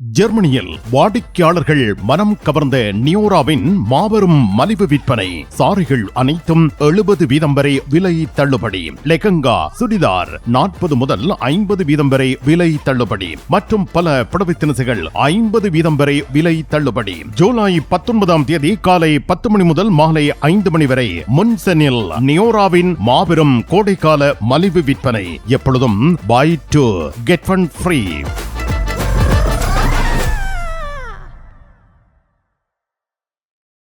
ஜெர்மனியில் வாடிக்கையாளர்கள் மனம் கவர்ந்த நியோராவின் மாபெரும் மலிவு விற்பனை. சாரிகள் அனைத்தும் எழுபது வீதம் வரை விலை தள்ளுபடி. லெகங்கா சுடிதார் நாற்பது முதல் ஐம்பது வீதம் வரை விலை தள்ளுபடி. மற்றும் பல புடவை தினசுகள் ஐம்பது வீதம் வரை விலை தள்ளுபடி. ஜூலை பத்தொன்பதாம் தேதி காலை பத்து மணி முதல் மாலை ஐந்து மணி வரை முன்செனில் நியோராவின் மாபெரும் கோடைக்கால மலிவு விற்பனை. எப்பொழுதும் buy two get one free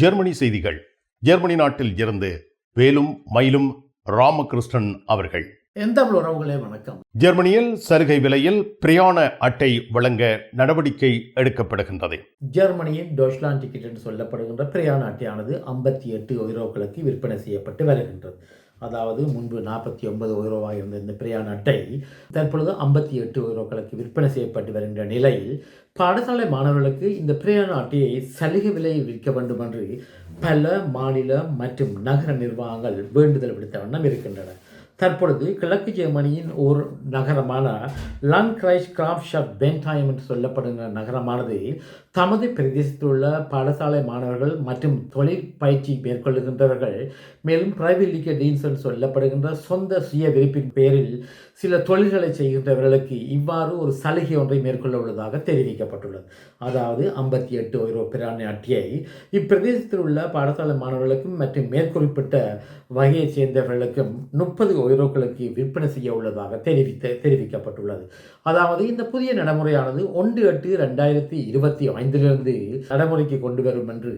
Germany செய்திகள். ஜெர்மனி நாட்டில் இருந்து வேலும் மயிலும் ராமகிருஷ்ணன் அவர்கள். எந்த உறவுகளே வணக்கம். ஜெர்மனியில் சலுகை விலையில் பிரயாண அட்டை வழங்க நடவடிக்கை எடுக்கப்படுகின்றது. ஜெர்மனியின் டோஷ்லாண்ட் டிக்கெட் என்று சொல்லப்படுகின்ற பிரயாண அட்டையானது ஐம்பத்தி எட்டு ஒய்ரோக்களுக்கு விற்பனை செய்யப்பட்டு வருகின்றது. அதாவது முன்பு நாற்பத்தி ஒன்பது உயரோவாக இருந்த இந்த பிரயாண அட்டை தற்பொழுது ஐம்பத்தி எட்டு ஒய்ரோக்களுக்கு விற்பனை செய்யப்பட்டு வருகின்ற நிலையில் பாடசாலை மாணவர்களுக்கு இந்த பிரயாண அட்டையை சலுகை விலையில் விற்க வேண்டும் என்று பல மாநில மற்றும் நகர நிர்வாகங்கள் வேண்டுதல் விடுத்த வண்ணம் இருக்கின்றன. தற்பொழுது கிழக்கு ஜெர்மனியின் ஒரு நகரமான லன்கிரைஸ் கிராஃப்ஷப் பென்டாயம் என்று சொல்லப்படுகிற நகரமானது தமது பிரதேசத்தில் உள்ள பாடசாலை மாணவர்கள் மற்றும் தொழில் பயிற்சி மேற்கொள்ளுகின்றவர்கள் மேலும் பிரைவேட் லீக்க டீன்ஸ் என்று சொல்லப்படுகின்ற சொந்த சுய விருப்பின் பேரில் சில தொழில்களை செய்கின்றவர்களுக்கு இவ்வாறு ஒரு சலுகை ஒன்றை மேற்கொள்ள உள்ளதாக தெரிவிக்கப்பட்டுள்ளது. அதாவது ஐம்பத்தி எட்டு ஒய்ரோ பிராணி அட்டையை இப்பிரதேசத்தில் உள்ள பாடசாலை மாணவர்களுக்கும் மற்றும் மேற்குறிப்பிட்ட வகையைச் சேர்ந்தவர்களுக்கும் முப்பது ஒய்ரோக்களுக்கு விற்பனை செய்ய உள்ளதாக தெரிவித்த தெரிவிக்கப்பட்டுள்ளது. அதாவது இந்த புதிய நடைமுறையானது ஒன்று எட்டு ரெண்டாயிரத்தி இருபத்தி ஐந்திலிருந்து நடைமுறைக்கு கொண்டு வரும் என்று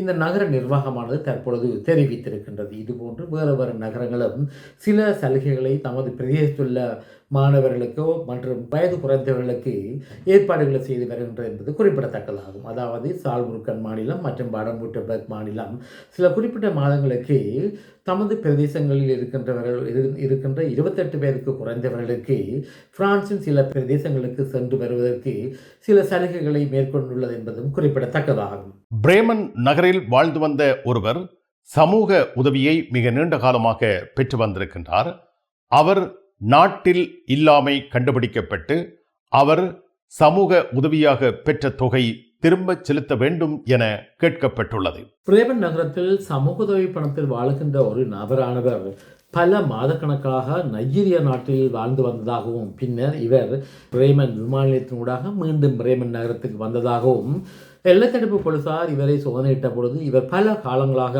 இந்த நகர நிர்வாகமானது தற்பொழுது தெரிவித்திருக்கின்றது. இதுபோன்று வேறு வேறு நகரங்களும் சில சலுகைகளை தமது பிரதேசத்தில் உள்ள மாணவர்களுக்கோ மற்றும் வயது குறைந்தவர்களுக்கு ஏற்பாடுகளை செய்து வருகின்றது என்பது குறிப்பிடத்தக்கதாகும். அதாவது சால்முருக்கன் மாநிலம் மற்றும் பாடம்பூட்டபர்க் மாநிலம். சில குறிப்பிட்ட மாதங்களுக்கு தமது பிரதேசங்களில் இருக்கின்றவர்கள் இருக்கின்ற இருபத்தெட்டு பேருக்கு குறைந்தவர்களுக்கு பிரான்சின் சில பிரதேசங்களுக்கு சென்று வருவதற்கு சில சலுகைகளை மேற்கொண்டுள்ளது என்பதும் குறிப்பிடத்தக்கதாகும். பிரேமன் நகரில் வாழ்ந்து வந்த ஒருவர் சமூக உதவியை மிக நீண்ட காலமாக பெற்று வந்திருக்கின்றார். அவர் நாட்டில் இல்லாமை கண்டுபிடிக்கப்பட்டு அவர் சமூக உதவியாக பெற்ற தொகை திரும்பச் செலுத்த வேண்டும் என கேட்கப்பட்டுள்ளது. பிரேமன் நகரத்தில் சமூக உதவி பணத்தில் வாழுகின்ற ஒரு நபரானவர் பல மாதக்கணக்காக நைஜீரிய நாட்டில் வாழ்ந்து வந்ததாகவும் பின்னர் இவர் பிரேமன் விமான நிலையத்தினூடாக மீண்டும் பிரேமன் நகரத்துக்கு வந்ததாகவும் எல்லைத்தடுப்பு போலீசார் இவரை சோதனையிட்ட பொழுது இவர் பல காலங்களாக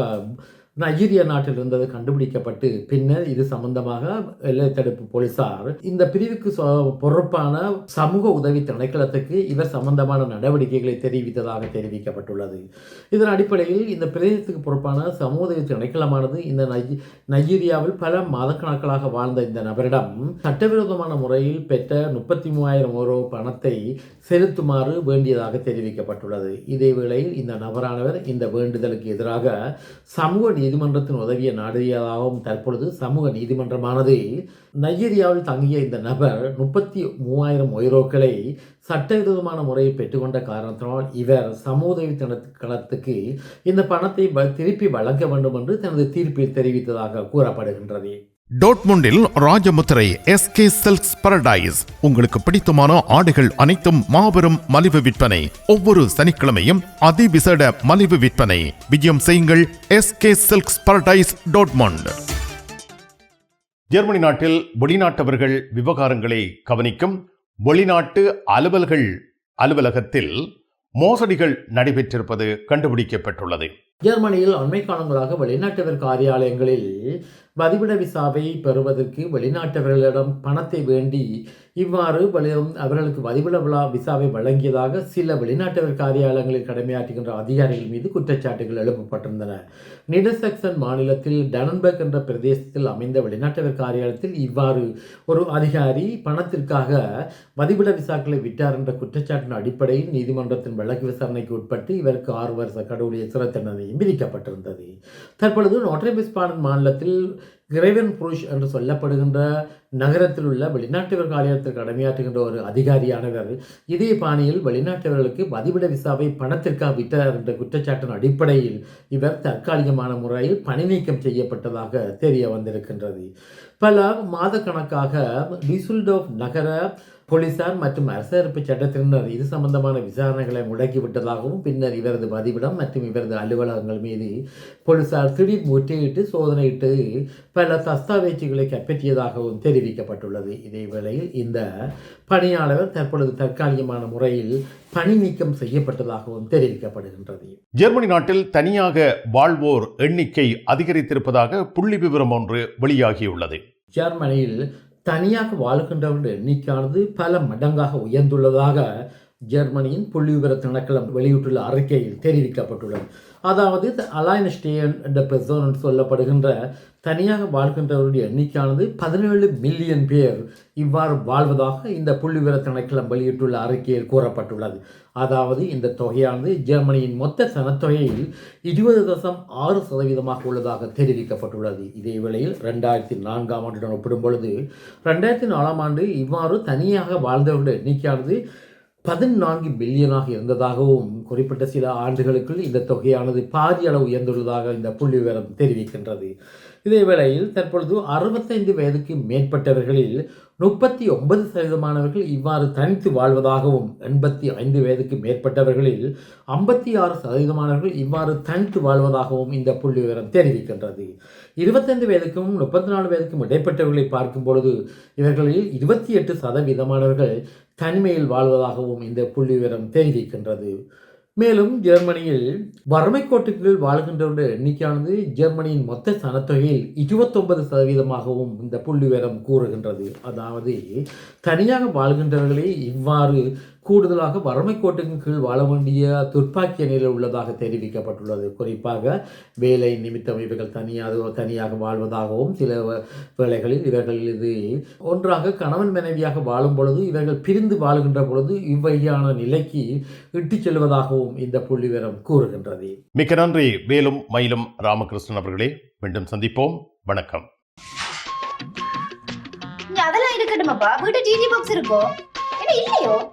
நைஜீரியா நாட்டில் இருந்தது கண்டுபிடிக்கப்பட்டு பின்னர் இது சம்பந்தமாக எல்லை தடுப்பு போலீசார் இந்த பிரிவுக்கு சொ- பொறுப்பான சமூக உதவி திணைக்களத்துக்கு இவர் சம்பந்தமான நடவடிக்கைகளை தெரிவித்ததாக தெரிவிக்கப்பட்டுள்ளது. இதன் அடிப்படையில் இந்த பிரதேசத்துக்கு பொறுப்பான சமூக உதவி திணைக்களமானது இந்த நைஜி நைஜீரியாவில் பல மாதக்கணக்களாக வாழ்ந்த இந்த நபரிடம் சட்டவிரோதமான முறையில் பெற்ற முப்பத்தி மூவாயிரம் ஓரோ பணத்தை செலுத்துமாறு வேண்டியதாக தெரிவிக்கப்பட்டுள்ளது. இதே வேளையில் இந்த நபரானவர் இந்த வேண்டுதலுக்கு எதிராக சமூக நீதிமன்றத்தின் உதவிய நாடியதாகவும் தற்பொழுது சமூக நீதிமன்றமானது நைஜீரியாவில் தங்கிய இந்த நபர் முப்பத்தி மூவாயிரம் ஒய்ரோக்களை சட்டவிரோதமான முறையை பெற்றுக்கொண்ட காரணத்தினால் இவர் சமூக உதவி திணைக்களத்துக்கு இந்த பணத்தை வ- திருப்பி வழங்க வேண்டும் என்று தனது தீர்ப்பில் தெரிவித்ததாக கூறப்படுகின்றது. டோட்முண்டில் ராஜமுத்திரை எஸ்கே சில்க்ஸ் பரடைஸ் உங்களுக்கு பிடித்தமான ஆடைகள் அனைத்தும் மாபெரும் மலிவு விற்பனை. ஒவ்வொரு சனிக்கிழமையும் அதிவிசேட மலிவு விற்பனை. விஜயம் செய்யுங்கள் S K silks paradise Dortmund. Germany நாட்டில் வெளிநாட்டவர்கள் விவகாரங்களை கவனிக்கும் வெளிநாட்டு அலுவல்கள் அலுவலகத்தில் மோசடிகள் நடைபெற்றிருப்பது கண்டுபிடிக்கப்பட்டுள்ளது. ஜெர்மனியில் அண்மை காலங்களாக வெளிநாட்டவர் காரியாலயங்களில் வதிவிட விசாவை பெறுவதற்கு வெளிநாட்டவர்களிடம் பணத்தை வேண்டி இவ்வாறு அவர்களுக்கு வதிவிட விழா விசாவை வழங்கியதாக சில வெளிநாட்டவர் காரியாலயங்களில் கடமையாற்றுகின்ற அதிகாரிகள் மீது குற்றச்சாட்டுகள் எழுப்பப்பட்டிருந்தன. நிடசெக்சன் மாநிலத்தில் டனன்பர்க் என்ற பிரதேசத்தில் அமைந்த வெளிநாட்டவர் காரியாலயத்தில் இவ்வாறு ஒரு அதிகாரி பணத்திற்காக வதிவிட விசாக்களை விட்டார் என்ற குற்றச்சாட்டின் அடிப்படையில் நீதிமன்றத்தின் வழக்கு விசாரணைக்கு உட்பட்டு இவருக்கு ஆறு வருஷ கடவுளிய சிறை தண்டனையும் விதிக்கப்பட்டிருந்தது. தற்பொழுது நோட்ரேபிஸ்பாடன் மாநிலத்தில் கிரேவன் புருஷ் என்று சொல்லப்படுகின்ற நகரத்தில் உள்ள வெளிநாட்டவர் காலியத்திற்கு கடமையாற்றுகின்ற ஒரு அதிகாரியானவர் இதே பாணியில் வெளிநாட்டவர்களுக்கு வதிவிட விசாவை பணத்திற்காக விட்டார் என்ற குற்றச்சாட்டின் அடிப்படையில் இவர் தற்காலிகமான முறையில் பணி நீக்கம் செய்யப்பட்டதாக தெரிய வந்திருக்கின்றது. பல மாதக்கணக்காக டிசுல்டோப் நகர போலீசார் மற்றும் அரசமைப்பு சட்டத்தினர் இது சம்பந்தமான விசாரணைகளை முடக்கிவிட்டதாகவும் பின்னர் இவரது வதிவிடம் மற்றும் இவரது அலுவலகங்கள் மீது போலீசார் திடீர் முற்றுகையிட்டு சோதனையிட்டு பல தஸ்தாவேஜுகளை கைப்பற்றியதாகவும் தெரிவிக்கப்பட்டுள்ளது. இதே வேளையில் இந்த பணியாளர் தற்பொழுது தற்காலிகமான முறையில் பணி நீக்கம் செய்யப்பட்டதாகவும் தெரிவிக்கப்படுகின்றது. ஜெர்மனி நாட்டில் தனியாக வாழ்வோர் எண்ணிக்கை அதிகரித்திருப்பதாக புள்ளி விவரம் ஒன்று வெளியாகியுள்ளது. ஜெர்மனியில் தனியாக வாழ்கின்றவர்கள் எண்ணிக்கையானது பல மடங்காக உயர்ந்துள்ளதாக ஜெர்மனியின் புள்ளிவிவர திணைக்களம் வெளியிட்டுள்ள அறிக்கையில் தெரிவிக்கப்பட்டுள்ளது. அதாவது அலாயன்ஸ்டேன் என்ற பெர்சோன் சொல்லப்படுகின்ற தனியாக வாழ்கின்றவருடைய எண்ணிக்கையானது பதினேழு மில்லியன் பேர் இவ்வாறு வாழ்வதாக இந்த புள்ளிவிவர திணைக்களம் வெளியிட்டுள்ள அறிக்கையில் கூறப்பட்டுள்ளது. அதாவது இந்த தொகையானது ஜெர்மனியின் மொத்த சனத்தொகையில் இருபது தசம் ஆறு சதவீதமாக உள்ளதாக தெரிவிக்கப்பட்டுள்ளது. இதே வேளையில் ரெண்டாயிரத்தி நான்காம் ஆண்டுடன் ஒப்பிடும் பொழுது ரெண்டாயிரத்தி நாலாம் ஆண்டு இவ்வாறு தனியாக வாழ்ந்தவர்களுடைய எண்ணிக்கையானது பதினான்கு பில்லியனாக இருந்ததாகவும் குறிப்பிட்ட சில ஆண்டுகளுக்குள் இந்த தொகையானது பாதி அளவு உயர்ந்துள்ளதாக இந்த புள்ளி விவரம் தெரிவிக்கின்றது. இதே வேளையில் தற்பொழுது அறுபத்தைந்து வயதுக்கு மேற்பட்டவர்களில் முப்பத்தி ஒன்பது சதவீதமானவர்கள் இவ்வாறு தனித்து வாழ்வதாகவும் எண்பத்தி ஐந்து வயதுக்கு மேற்பட்டவர்களில் ஐம்பத்தி ஆறு சதவீதமானவர்கள் இவ்வாறு தனித்து வாழ்வதாகவும் இந்த புள்ளி விவரம் தெரிவிக்கின்றது. இருபத்தைந்து வயதுக்கும் முப்பத்தி நாலு வயதுக்கும் இடைப்பட்டவர்களை பார்க்கும் பொழுது இவர்களில் இருபத்தி எட்டு சதவீதமானவர்கள் தனிமையில் வாழ்வதாகவும் இந்த புள்ளி விவரம் தெரிவிக்கின்றது. மேலும் ஜெர்மனியில் வறுமை கோட்டுக்குள் வாழ்கின்றவருடைய எண்ணிக்கையானது ஜெர்மனியின் மொத்த சனத்தொகையில் இருபத்தொன்பது சதவீதமாகவும் இந்த புள்ளி விவரம் கூறுகின்றது. அதாவது தனியாக வாழ்கின்றவர்களே இவ்வாறு கூடுதலாக வறுமை கோட்டுக்கு கீழ் வாழ வேண்டிய துர்ப்பாக்கிய நிலையில் உள்ளதாக தெரிவிக்கப்பட்டுள்ளது. குறிப்பாக வேலை நிமித்தம் இவர்கள் தனியாக தனியாக வாழ்வதாகவும் சில வ- வேளைகளில் இவர்கள் இது ஒன்றாக கணவன் மனைவியாக வாழும் பொழுது இவர்கள் பிரிந்து வாழ்கின்ற பொழுது இவ்வகையான நிலைக்கு இட்டுச் செல்வதாகவும் இந்த புள்ளிவிவரம் கூறுகின்றது. மிக்க நன்றி. வேலும் மயிலும் ராமகிருஷ்ணன் அவர்களே. மீண்டும் சந்திப்போம். வணக்கம். அதெல்லாம் இருக்கட்டுமாப்பா? வீட்டு டிடி பாக்ஸ் இருக்கோ? என்ன இல்லையோ?